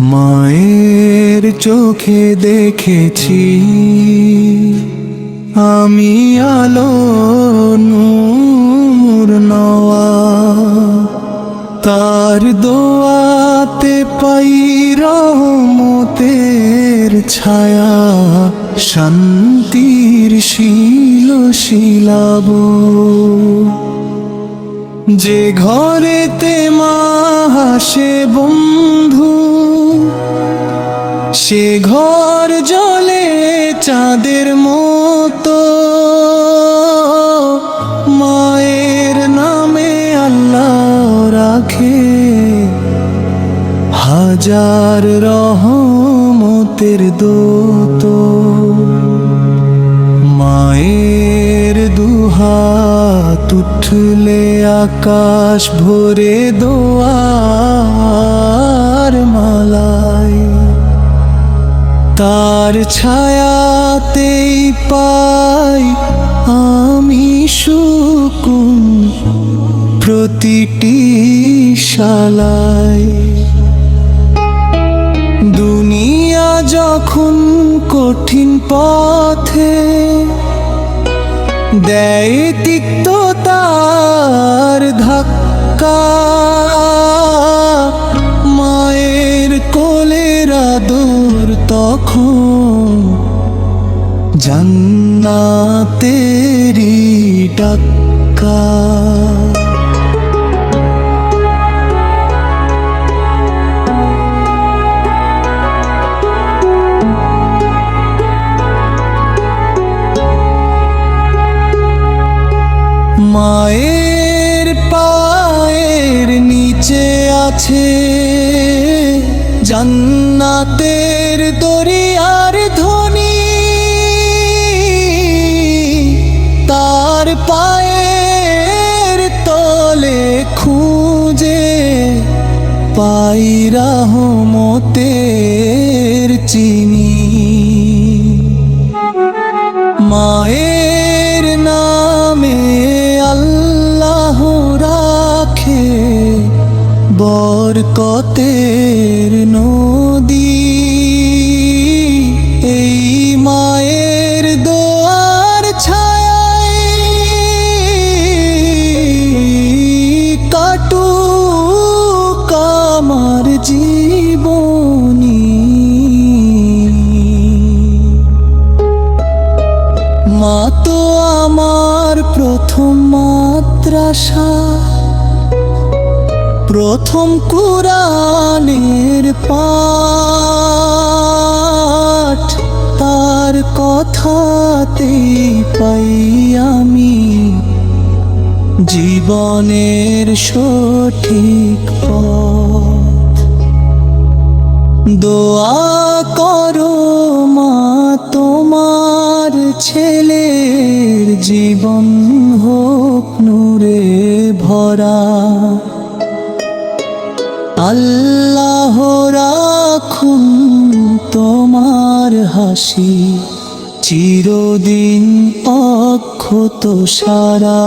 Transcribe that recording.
মায়ের চোখে দেখেছি। আমি আলো, নূর, নওয়া। তার দোয়াতে পাই রহমতের ছায়া। শান্তির শিল, শিলাব। যে ঘরেতে মা হাসে বন্ধু সে ঘর জলে চাঁদের মতো। মায়ের নামে আল্লাহ রাখে। হাজার রহমতের দোত। মায়ের দুহাত উঠলে আকাশ ভরে দোয়ার মালায়। তার ছায়াতেই পাই আমি সুকুন প্রতিটি শালায়। দুনিয়া যখন কঠিন পথে দেয় তিক্ত তার ধাক্কা, মায়ের কোলের আদর তখন জান্নাতেরি ডাক্কা। মায়ের পায়ের নিচে আছে জান্নাতের দরিয়ার ধ্বনি তার পায়ের তলে খুঁজে পাই রহমতের চিনি। মায়ের বরকতের নদী এই মায়ের দোয়ার ছায় কাটুক আমার জীবনী। মা তো আমার প্রথম মাদ্রাসা। প্রথম কুরানের পাঠ, তার কথাতেই পাই আমি। জীবনের সঠিক পথ। দোয়া করো মা, তোমার ছেলের জীবন আল্লাহ রাখুন তোমার হাসি। চিরদিন অক্ষত সারা।